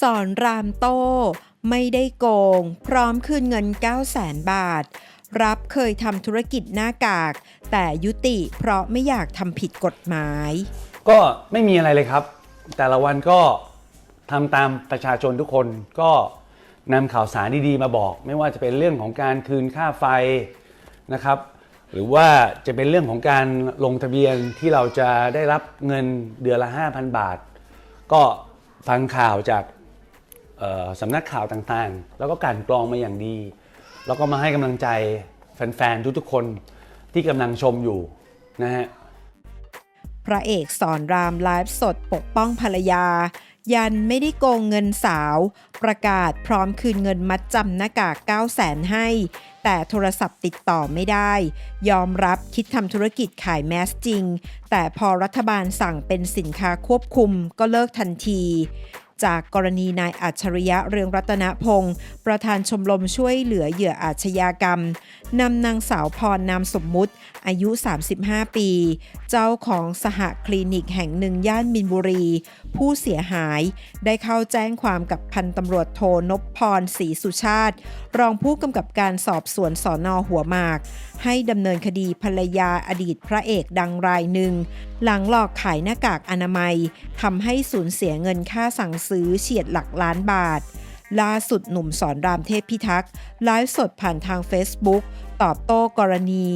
สอนรามโต้ ไม่ได้โกง พร้อมคืนเงิน 9 0 0 0 0 0บาท รับเคยทำธุรกิจหน้ากาก แต่ยุติเพราะไม่อยากทำผิดกฎหมาย ก็ไม่มีอะไรเลยครับ แต่ละวันก็ทำตามประชาชนทุกคนก็นำข่าวสารดีๆมาบอก ไม่ว่าจะเป็นเรื่องของการคืนค่าไฟนะครับ หรือว่าจะเป็นเรื่องของการลงทะเบียนที่เราจะได้รับเงินเดือนละ 5,000 บาท ก็ฟังข่าวจาก สำนักข่าวต่างๆ แล้วก็กลันกรองมาอย่างดี แล้วก็มาให้กำลังใจแฟนๆ ทุกๆ คนที่กำลังชมอยู่นะฮะพระเอกสอนรามไลฟ์สดปกป้องภรรยา ยันไม่ได้โกงเงินสาว ประกาศพร้อมคืนเงินมัดจำหน้ากาก 9 0 0 0 0 0ให้ แต่โทรศัพท์ติดต่อไม่ได้ ยอมรับคิดทำธุรกิจขายแมสจริง แต่พอรัฐบาลสั่งเป็นสินค้าควบคุมก็เลิกทันที จากกรณีนายอัจฉริยะเรืองรัตนพงศ์ประธานชมรมช่วยเหลือเหยื่ออาชญากรรมนำนางสาวพรนามสมมุติ อายุ 35 ปี เจ้าของสหคลินิกแห่งหนึ่งย่านมินบุรี ผู้เสียหายได้เข้าแจ้งความกับพันตำรวจโทนพพรศรีสุชาติ รองผู้กำกับการสอบสวนสอนอหัวหมาก ให้ดำเนินคดีภรรยาอดีตพระเอกดังรายหนึ่ง หลังหลอกขายหน้ากากอนามัยทำให้สูญเสียเงินค่าสั่งซื้อเฉียดหลักล้านบาท ล่าสุดหนุ่มสอนรามเทพพิทักษ์ไลฟ์สดผ่านทาง Facebook ตอบโต้กรณี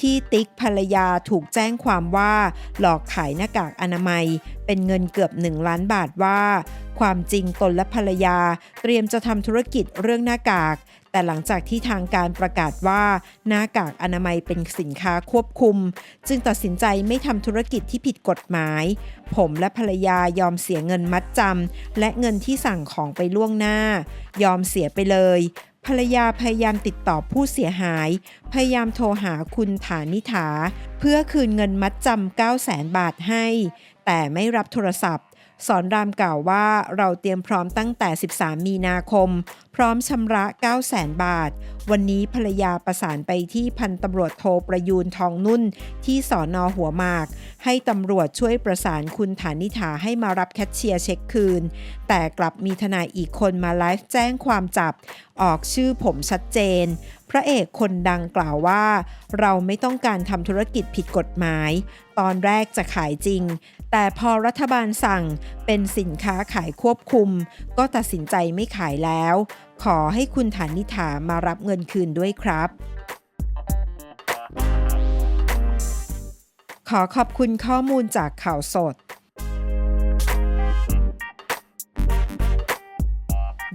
ที่ติ๊กภรรยาถูกแจ้งความว่า หลอกขายหน้ากากอนามัย เป็นเงินเกือบ 1 ล้านบาทว่า ความจริงตนและภรรยา เตรียมจะทำธุรกิจเรื่องหน้ากาก แต่หลังจากที่ทางการประกาศว่า หน้ากากอนามัยเป็นสินค้าควบคุม จึงตัดสินใจไม่ทำธุรกิจที่ผิดกฎหมาย ผมและภรรยายอมเสียเงินมัดจำและเงินที่สั่งของไปล่วงหน้า ยอมเสียไปเลย ภรรยาพยายามติดต่อผู้เสียหาย พยายามโทรหาคุณฐานิถา เพื่อคืนเงินมัดจำ9 0 0 0 0 0 บาทให้ แต่ไม่รับโทรศัพท์ สอนรามกล่าวว่าเราเตรียมพร้อมตั้งแต่ 13 มีนาคม พร้อมชำระ 9 0 0 0 0 บาท วันนี้ภรรยาประสานไปที่พันตำรวจโทประยูนทองนุ่น ที่สอนอหัวหมาก ให้ตำรวจช่วยประสานคุณฐานิถาให้มารับแคชเชียร์เช็คคืน แต่กลับมีทนายอีกคนมาไลฟ์แจ้งความจับ ออกชื่อผมชัดเจน พระเอกคนดังกล่าวว่า เราไม่ต้องการทำธุรกิจผิดกฎหมาย ตอนแรกจะขายจริง แต่พอรัฐบาลสั่งเป็นสินค้าขายควบคุม ก็ตัดสินใจไม่ขายแล้ว ขอให้คุณฐานิถามารับเงินคืนด้วยครับขอขอบคุณข้อมูลจากข่าวสด